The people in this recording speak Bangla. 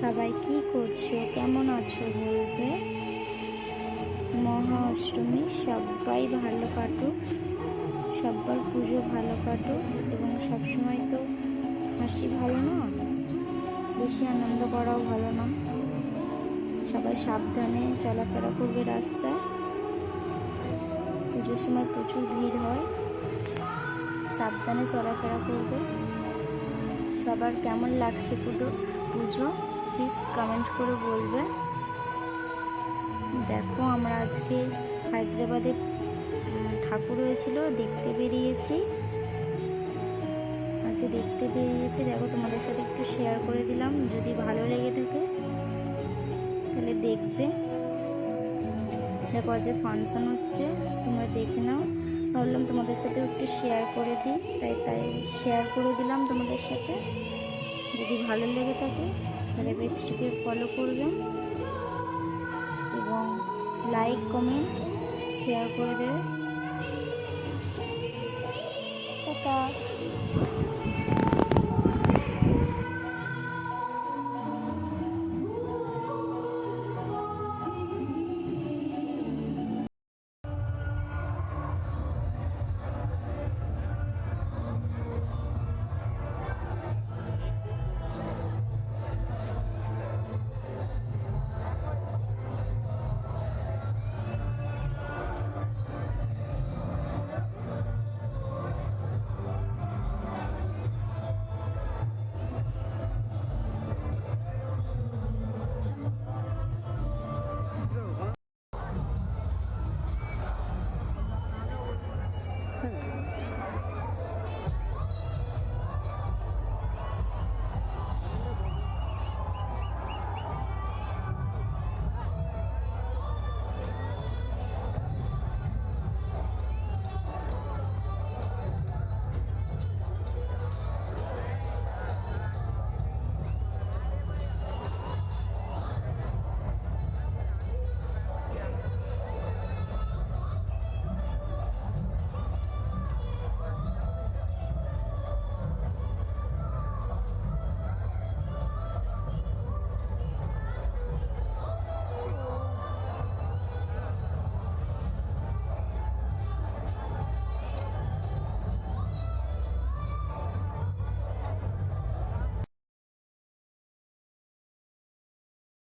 সবাই কি করছ? কেমন আছো বলবে? মহা অষ্টমী, সবাই ভালো কাটুক। সবার পুজো ভালো কাটুক এবং সবসময় তো হাসি ভালো না? বেশি আনন্দ করাও ভালো না। সবাই সাবধানে চলাফেরা করবে রাস্তায়। পুজোর সময় প্রচুর ভিড় হয়। সাবধানে চলাফেরা করবে। সবার কেমন লাগছে পুজো? পুজো? প্লিজ কমেন্ট করে বলবে। দেখো, আমরা আজকে হায়দ্রাবাদে ঠাকুর হয়েছিল, দেখতে বেরিয়েছি। আজকে দেখতে বেরিয়েছি, দেখো, তোমাদের সাথে একটু শেয়ার করে দিলাম। যদি ভালো লেগে থাকে, তাহলে দেখবে। দেখো, আজ ফাংশন হচ্ছে, তোমরা দেখে নাও। ভাবলাম তোমাদের সাথে একটু শেয়ার করে দিই। তাই তাই শেয়ার করে দিলাম তোমাদের সাথে। যদি ভালো লেগে থাকে তাহলে পেজটিকে ফলো করবেন এবং লাইক কমেন্ট শেয়ার করে দেবে